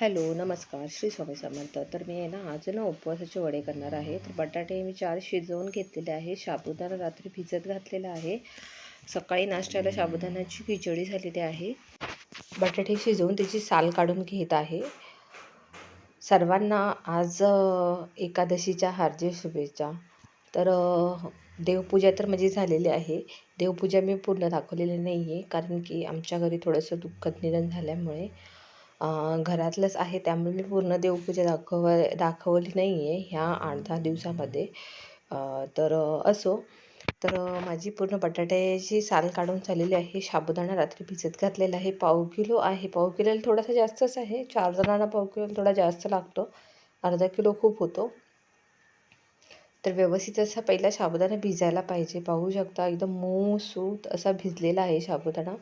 Hello नमस्कार. श्री स्वामी समर्थ. तर मी आहे ना आज ना उपवासाचे वडे करणार आहे. तर बटाटे मी चार शिजवून घेतलेले आहे. साबुदाणा रात्री भिजत घातलेला आहे. सकाळी नाश्त्याला साबुदाण्याची खिचडी झालेली आहे. बटाटे शिजवून त्याची साल काढून घेत आहे. सर्वांना आज एकादशीच्या हार्दिक शुभेच्छा. तर देवपूजा तर माझी झालेली आहे. देवपूजा मी पूर्ण दाखवलेली नाही आहे कारण की आमच्या घरी थोडंसं दुःखद निधन झाल्यामुळे. घरातलंच आहे. त्यामुळे मी पूर्ण देवपूजा दाखव दाखवली नाही आहे ह्या आठ दहा दिवसामध्ये तर असो. तर माझी पूर्ण बटाट्याची साल काढून झालेली आहे. साबुदाणा रात्री भिजत घातलेला आहे. पाव किलो आहे. पाव किलोला थोडासा जास्तच आहे. चार जणांना पाव किलो थोडा जास्त लागतो. अर्धा किलो खूप होतो. तर व्यवस्थित असा पहिला साबुदाणा भिजायला पाहिजे. पाहू शकता एकदम मऊ सूत असा भिजलेला आहे साबुदाणा.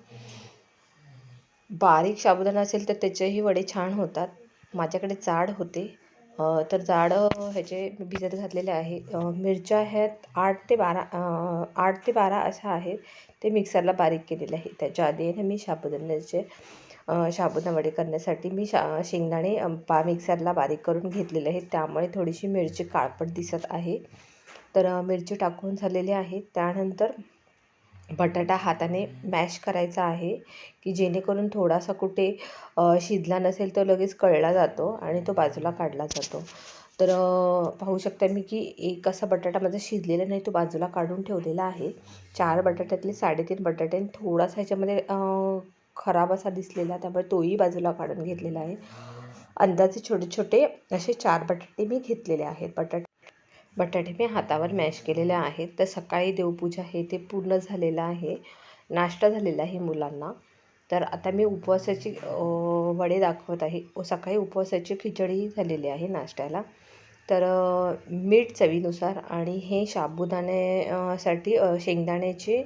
बारीक साबुदाणा असेल तर त्याचेही वडे छान होतात. माझ्याकडे जाड होते. तर जाड ह्याचे मी भिजत घातलेले आहे. मिरच्या आहेत आठ ते बारा आठ ते बारा अशा आहेत. ते मिक्सरला बारीक केलेले आहे. त्याच्या आधी ना मी साबुदाण्याचे अ, साबुदाणा वडे करण्यासाठी मी शा शेंगदाणे बा पा मिक्सरला बारीक करून घेतलेले आहेत. त्यामुळे थोडीशी मिरची काळपट दिसत आहे. तर मिरची टाकून झालेली आहे. त्यानंतर बटाटा हाताने मॅश करायचा आहे की जेणेकरून थोडासा कुठे शिजला नसेल तर लगेच कळला जातो आणि तो बाजूला काढला जातो. तर पाहू शकता मी की एक असा बटाटा माझा शिजलेला नाही तो बाजूला काढून ठेवलेला आहे. चार बटाट्यातले साडेतीन बटाटे आणि थोडासा ह्याच्यामध्ये खराब असा दिसलेला त्यामुळे तोही बाजूला काढून घेतलेला आहे. अंदाजे छोटे छोटे असे चार बटाटे मी घेतलेले आहेत बटाटे. बटाटे मी हातावर मॅश केलेले आहेत. तर सकाळी देवपूजा हे ते पूर्ण झालेलं आहे. नाश्ता झालेला आहे मुलांना. तर आता मी उपवासाची वडे दाखवत आहे. सकाळी उपवासाची खिचडी झालेली आहे नाश्त्याला. तर मीठ चवीनुसार आणि हे साबुदाण्यासाठी साठी शेंगदाण्याचे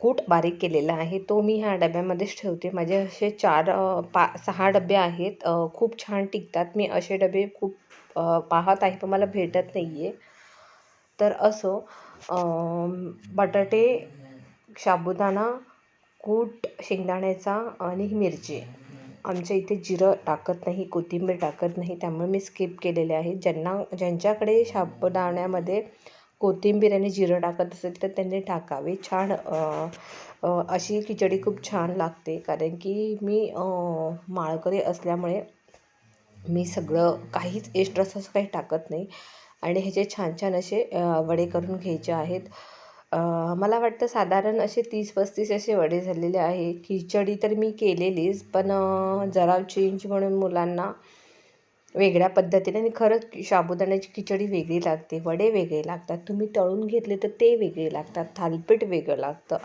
कूट बारीक केलेला आहे. तो मी ह्या डब्यामध्येच ठेवते. माझे असे चार पा सहा डबे आहेत. खूप छान टिकतात. मी असे डबे खूप पाहत आहे पण मला भेटत नाही आहे तर असो बटाटे साबुदाणा कूट शेंगदाण्याचा आणि मिरची. आमच्या इथे जिरं टाकत नाही कोथिंबीर टाकत नाही त्यामुळे मी स्किप केलेले आहे. ज्यांना ज्यांच्याकडे साबुदाण्यामध्ये कोथिंबीर आणि जिरं टाकत असेल तर त्यांनी टाकावे. छान अशी खिचडी खूप छान लागते. कारण की मी माळकरी असल्यामुळे मी सगळं काहीच एक्स्ट्राच असं काही टाकत नाही. आणि ह्याचे छान छान असे वडे करून घ्यायचे आहेत मला वाटतं साधारण असे तीस पस्तीस असे वडे झालेले आहे. खिचडी तर मी केलेलीच पण जरा चेंज म्हणून मुलांना वेगळ्या पद्धतीने आणि खरंच साबुदाण्याची खिचडी वेगळी लागते वडे वेगळे लागतात. तुम्ही तळून घेतले तर ते वेगळे लागतात थालपीठ वेगळं लागतं.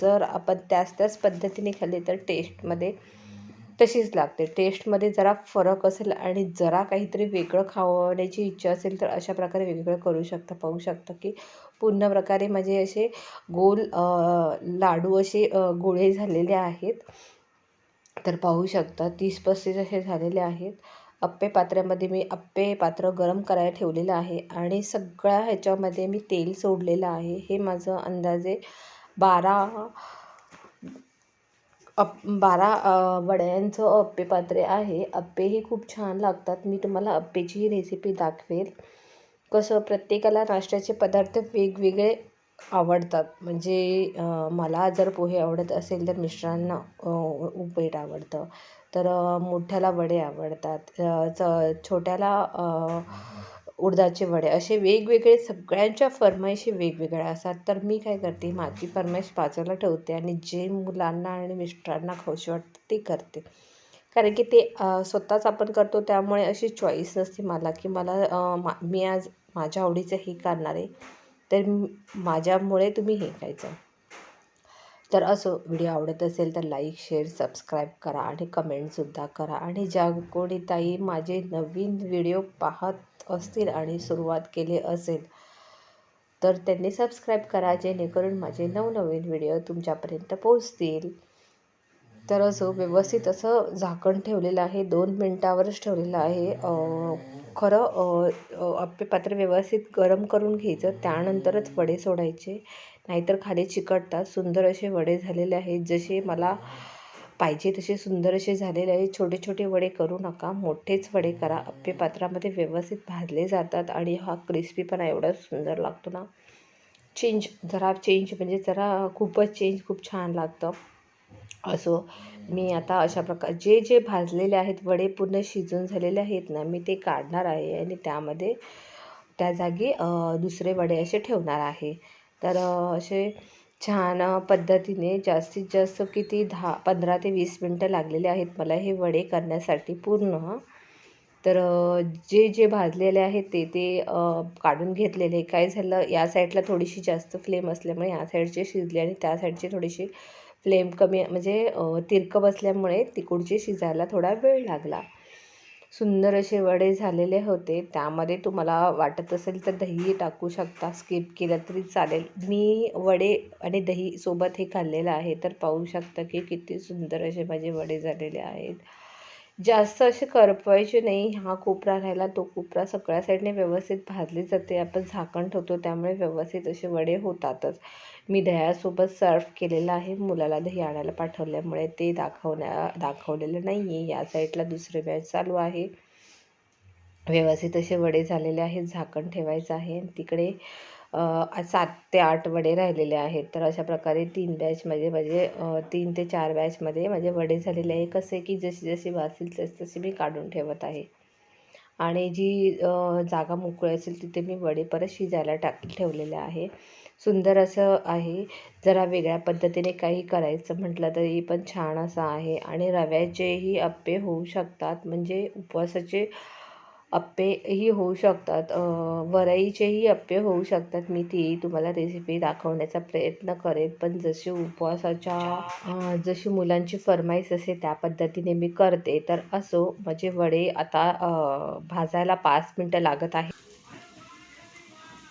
जर आपण त्याच त्याच पद्धतीने खाल्ले तर टेस्टमध्ये तशीच लागते. टेस्टमध्ये जरा फरक असेल आणि जरा काहीतरी वेगळं खावण्याची इच्छा असेल तर अशा प्रकारे वेगवेगळं करू शकता पाहू शकता की पूर्ण प्रकारे माझे असे गोल लाडू असे गोळे झालेले आहेत. तर पाहू शकता तीस पस्तीस असे झालेले आहेत. अप्पे पात्र्यामध्ये मी अप्पे पात्र गरम करायला ठेवलेलं आहे आणि सगळ्या ह्याच्यामध्ये मी तेल सोडलेलं आहे. हे माझं अंदाजे बारा अप बारा वड्यांचं अप्पे पात्रे आहे. अप्पेही खूप छान लागतात. मी तुम्हाला अप्पेचीही रेसिपी दाखवेल. कसं प्रत्येकाला नाश्त्याचे पदार्थ वेगवेगळे आवडतात. म्हणजे मला जर पोहे आवडत असेल तर मिस्टरांना उपीट आवडतं. तर मोठ्याला वडे आवडतात. च छोट्याला उडदाचे वडे असे वेगवेगळे सगळ्यांच्या फरमाईशी वेगवेगळ्या असतात. तर मी काय करते माझी फरमाईश बाजूला ठेवते आणि जे मुलांना आणि मिस्टरांना खाऊशी वाटतं ते करते. कारण की ते स्वतःच आपण करतो त्यामुळे अशी चॉईस नसते मला की मला मा मी आज माझ्या आवडीचं हे करणार आहे तर माझ्यामुळे तुम्ही हे खायचं. तर असो व्हिडिओ आवडत असेल तर लाईक शेअर सबस्क्राईब करा आणि कमेंटसुद्धा करा. आणि ज्या कोणी ताई माझे नवीन व्हिडिओ पाहत असतील आणि सुरुवात केली असेल तर त्यांनी सबस्क्राईब करा जेणेकरून माझे नवनवीन व्हिडिओ तुमच्यापर्यंत पोहोचतील. तर असं व्यवस्थित असं झाकण ठेवलेलं आहे दोन मिनटावरच ठेवलेलं आहे. खरं आपले पात्र व्यवस्थित गरम करून घ्यायचं त्यानंतरच वडे सोडायचे. नाहीतर खाली चिकटतात सुंदर असे वडे झालेले आहेत. जसे मला पाहिजे तसे सुंदर असे झालेले आहे. छोटे छोटे वडे करू नका. मोठेच वडे करा. अप्पे पात्रामध्ये व्यवस्थित भाजले जातात आणि हा क्रिस्पीपणा एवढा सुंदर लागतो ना. चेंज जरा चेंज म्हणजे जरा खूपच चेंज खूप छान लागतं. असो मी आता अशा प्रकार जे जे भाजलेले आहेत वडे पूर्ण शिजून झालेले आहेत ना मी ते काढणार आहे आणि त्यामध्ये त्या जागी दुसरे वडे असे ठेवणार आहे. तर असे छान पद्धतीने जास्तीत जास्त किती दहा पंधरा ते वीस मिनटं लागलेले आहेत मला हे वडे करण्यासाठी पूर्ण. तर जे जे भाजलेले आहेत ते ते काढून घेतलेले. काय झालं या साईडला थोडीशी जास्त फ्लेम असल्यामुळे या साईडचे शिजले आणि त्या साईडची थोडीशी फ्लेम कमी म्हणजे तिरकं बसल्यामुळे तिकडचे शिजायला थोडा वेळ लागला. सुंदर असे वडे झालेले होते. त्यामध्ये तुम्हाला वाटत असेल तर दही टाकू शकता स्किप केलं तरी चालेल. मी वडे आणि दही सोबत हे खाल्लेलं आहे. तर पाहू शकता की किती सुंदर असे माझे वडे झालेले आहेत. जास्त असे करपवायचे नाही. हा कोपरा राहिला तो कोपरा सगळ्या साईडने व्यवस्थित भाजली जाते. आपण झाकण ठेवतो त्यामुळे व्यवस्थित असे वडे होतातच. मी दह्यासोबत सर्व केलेलं आहे. मुलाला दही आणायला पाठवल्यामुळे ते दाखवण्या दाखवलेलं नाही आहे या साईडला दुसरे बॅच चालू आहे. व्यवस्थित असे वडे झालेले आहेत. झाकण ठेवायचं आहे. तिकडे सात ते आठ वडे राहिलेले आहेत. तर अशा प्रकारे तीन बॅचमध्ये म्हणजे तीन ते चार बॅचमध्ये माझे वडे झालेले आहे कसे की जशी जशी वाचतील तसे तसे मी काढून ठेवत आहे. आणि जी जागा मोकळी असेल तिथे मी वडे परत शिजायला टाक ठेवलेले आहे. सुंदर असं आहे. जरा वेगळ्या पद्धतीने काही करायचं म्हटलं तरी पण छान असं आहे. आणि रव्याचेही अप्पे होऊ शकतात. म्हणजे उपवासाचे अप्पेही होऊ शकतात. वरईचेही अप्पे होऊ शकतात. मी ती तुम्हाला रेसिपी दाखवण्याचा प्रयत्न करेन. पण जशी उपवासाच्या जशी मुलांची फरमाईश असे त्या पद्धतीने मी करते. तर असो माझे वडे आता भाजायला पाच मिनटं लागत आहे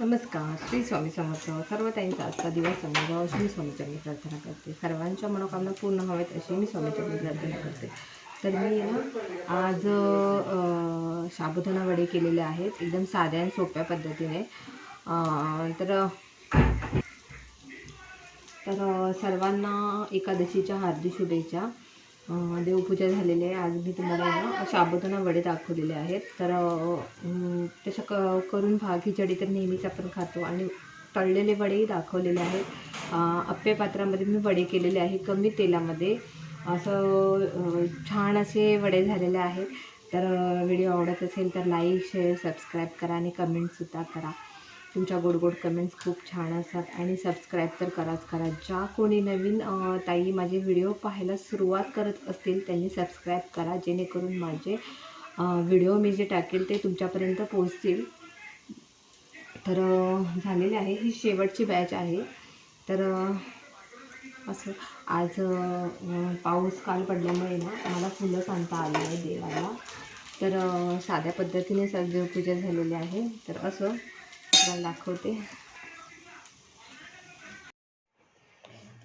नमस्कार श्री स्वामी समर्थ. सर्व त्यांचा आजचा दिवस समजावं अशी मी स्वामीचरणी प्रार्थना करते. सर्वांच्या मनोकामना पूर्ण हवेत अशी मी स्वामीचरणी प्रार्थना करते. तर मी ना आज साबुदाणा वडे केलेले आहेत. एकदम साध्या आणि सोप्या पद्धतीने. तर तर सर्वांना एकादशीच्या हार्दिक शुभेच्छा. देवपूजा झालेली आहे. आज मी तुम्हाला ना साबुदाणा वडे दाखवलेले आहेत. तर तसं क करून भा खिचडी तर नेहमीच आपण खातो आणि तळलेले वडेही दाखवलेले आहेत. अप्पे पात्रामध्ये मी वडे केलेले आहे कमी तेलामध्ये. असं छान असे वडे झालेले आहेत. तर व्हिडिओ आवडत असेल तर लाईक शेअर सबस्क्राईब करा आणि कमेंटसुद्धा करा. तुमच्या गोड गोड कमेंट्स खूप छान असतात. आणि सबस्क्राईब तर कराच करा ज्या कोणी नवीन ताई माझे व्हिडिओ पाहायला सुरुवात करत असतील त्यांनी सबस्क्राईब करा. जेणेकरून माझे व्हिडिओ मी जे टाकेल ते तुमच्यापर्यंत पोहोचतील. तर झालेले आहे. ही शेवटची बॅच आहे. तर असं आज पाऊस काल पडल्यामुळे ना मला फुलं सांगता आली आहे देवाला. तर साध्या पद्धतीने पूजा झालेली आहे. तर असं तुम्हाला दाखवते.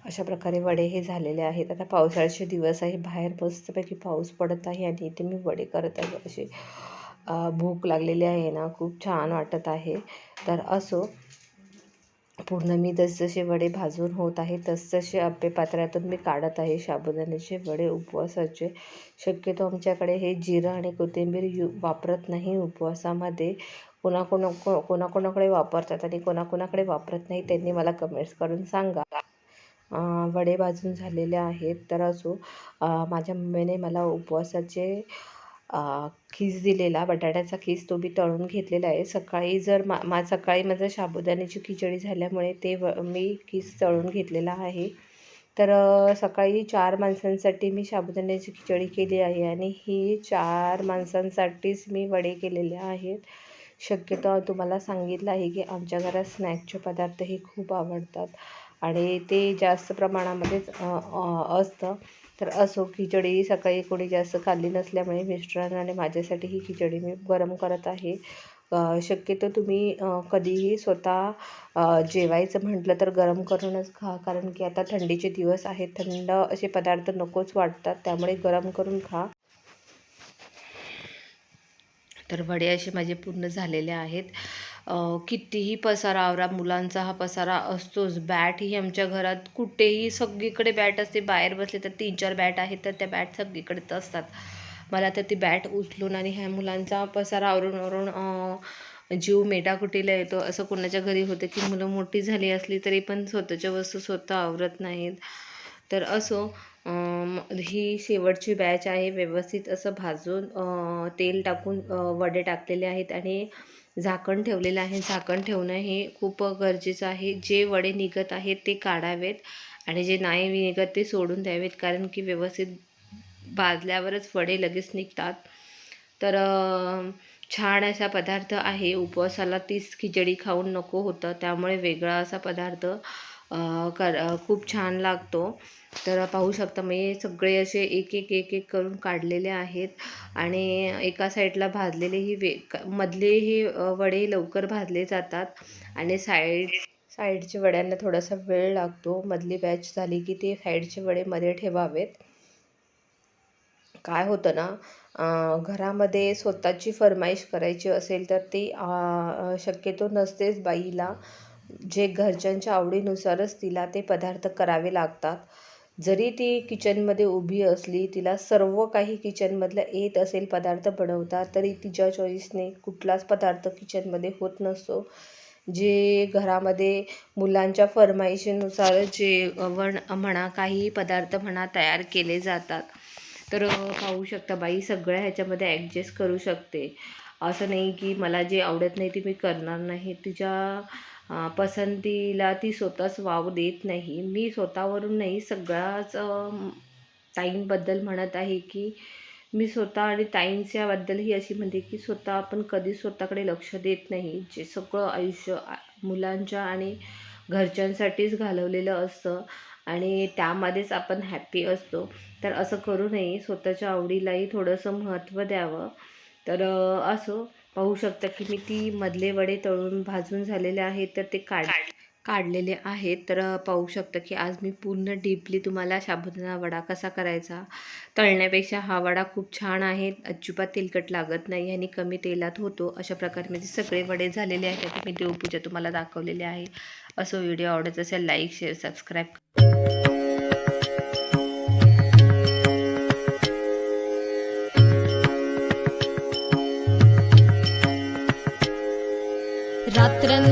अशा प्रकारे वडे हे झालेले आहेत. आता पावसाळ्याचे दिवस आहे. बाहेर मस्तपैकी पाऊस पडत आहे आणि इथे मी वडे करत आहे. असे भूक लागलेली आहे ना. खूप छान वाटत आहे. तर असो पूर्ण मी जसजसे वडे भाजून होत आहे तसतसे अप्पे पात्रातून मी काढत आहे. साबुदाण्याचे वडे उपवासाचे. शक्यतो आमच्याकडे हे जिरं आणि कोथिंबीर यू वापरत नाही उपवासामध्ये. कोणाकोणा को कोणाकोणाकडे वापरतात आणि कोणाकोणाकडे वापरत नाही त्यांनी मला कमेंट्स करून सांगा. वडे भाजून झालेले आहेत तर असो माझ्या मम्मीने मला उपवासाचे खीस दिलेला बटाट्याचा खीस तो मी तळून घेतलेला आहे. सकाळी जर मा मा सकाळी माझं साबुदाण्याची खिचडी झाल्यामुळे ते व मी खीस तळून घेतलेला आहे. तर सकाळी चार माणसांसाठी मी साबुदाण्याची खिचडी केली आहे आणि ही चार माणसांसाठीच मी वडे केलेले आहेत. शक्यतो तुम्हाला सांगितलं आहे की आमच्या घरात स्नॅकचे पदार्थही खूप आवडतात. आणि ते जास्त प्रमाणामध्येच असतं. तर असो खिचडी सकाळी कोणी जास्त खाल्ली नसल्यामुळे मिस्टरांना आणि माझ्यासाठी ही खिचडी मी गरम करत आहे. शक्यतो तुम्ही कधीही स्वतः जेवायचं म्हटलं तर गरम करूनच खा. कारण की आता थंडीचे दिवस आहेत. थंड असे पदार्थ नकोच वाटतात. त्यामुळे गरम करून खा. तर वडे असे माझे पूर्ण झालेले आहेत. कितीही पसारा आवरा मुलांचा हा पसारा असतोच. बॅट ही आमच्या घरात कुठेही सगळीकडे बॅट असते. बाहेर बसले तर तीन चार बॅट आहेत तर त्या बॅट सगळीकडेच असतात. मला तर ती बॅट उचलून आणि ह्या मुलांचा पसारा आवरून आवरून जीव मेटाकुटीला येतो. असं कोणाच्या घरी होतं की मुलं मोठी झाली असली तरी पण स्वतःच्या वस्तू स्वतः आवरत नाहीत. तर असो. ही शेवटची बॅच आहे. व्यवस्थित असं भाजून तेल टाकून वडे टाकलेले आहेत आणि झाकण ठेवलेलं आहे. झाकण ठेवणं हे खूप गरजेचं आहे. जे वडे निघत आहेत ते काढावेत आणि जे नाही निघत ते सोडून द्यावेत. कारण की व्यवस्थित भाजल्यावरच वडे लगेच निघतात. तर छान असा पदार्थ आहे. उपवासाला तीच खिचडी खाऊन नको होतं. त्यामुळे वेगळा असा पदार्थ कर खूप छान लागतो. तर पाहू शकता मी सगळे असे एक एक एक एक करून काढलेले आहेत. आणि एका साईडला भाजलेले ही वे मधले हे वडे लवकर भाजले जातात. आणि साईड साईडच्या वड्यांना थोडासा वेळ लागतो. मधली बॅच झाली की ते साईडचे वडे मध्ये ठेवावेत. काय होतं ना घरामध्ये स्वतःची फरमाईश करायची असेल तर ती अं, शक्यतो नसतेच बाईला. जे घरच्यांच्या आवडीनुसारच तिला ते पदार्थ करावे लागतात. जरी ती किचनमध्ये उभी असली तिला सर्व काही किचनमधलं येत असेल पदार्थ बनवता तरी तिच्या चॉईसने कुठलाच पदार्थ किचनमध्ये होत नसतो. जे घरामध्ये मुलांच्या फरमाईशीनुसार जे वण म्हणा काही पदार्थ म्हणा तयार केले जातात. तर पाहू शकता बाई सगळ्या ह्याच्यामध्ये ॲडजस्ट करू शकते. असं नाही की मला जे आवडत नाही ते मी करणार नाही. तिच्या पसंतीला ती स्वतःच वाव देत नाही. मी स्वतःवरून नाही सगळ्याच ताईंबद्दल म्हणत आहे की मी स्वतः आणि ताईंच्याबद्दलही अशी म्हणते की स्वतः आपण कधीच स्वतःकडे लक्ष देत नाही. जे सगळं आयुष्य मुलांच्या आणि घरच्यांसाठीच घालवलेलं असतं आणि त्यामध्येच आपण हॅप्पी असतो. तर असं करू नये. स्वतःच्या आवडीलाही थोडंसं महत्त्व द्यावं. तर असो. पाहू शकता की मी ती मधले वडे तळून भाजून झालेले आहेत तर ते काढ काढलेले आहेत. तर पाहू शकता की आज मी पूर्ण डीपली तुम्हाला साबुदाणा वडा कसा करायचा तळण्यापेक्षा हा वडा खूप छान आहे. अजिबात तेलकट लागत नाही आणि कमी तेलात होतो. अशा प्रकारे माझे सगळे वडे झालेले आहेत. मी देवपूजा तुम्हाला दाखवलेली आहे. असं व्हिडिओ आवडत असेल लाईक शेअर सबस्क्राईब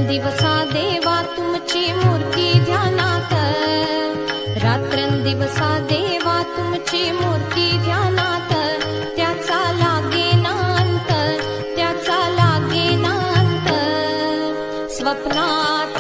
रात्रंदिवसा देवा तुमची मूर्ती ध्यानात. रात्रंदिवसा देवा तुमची मूर्ती ध्यानात.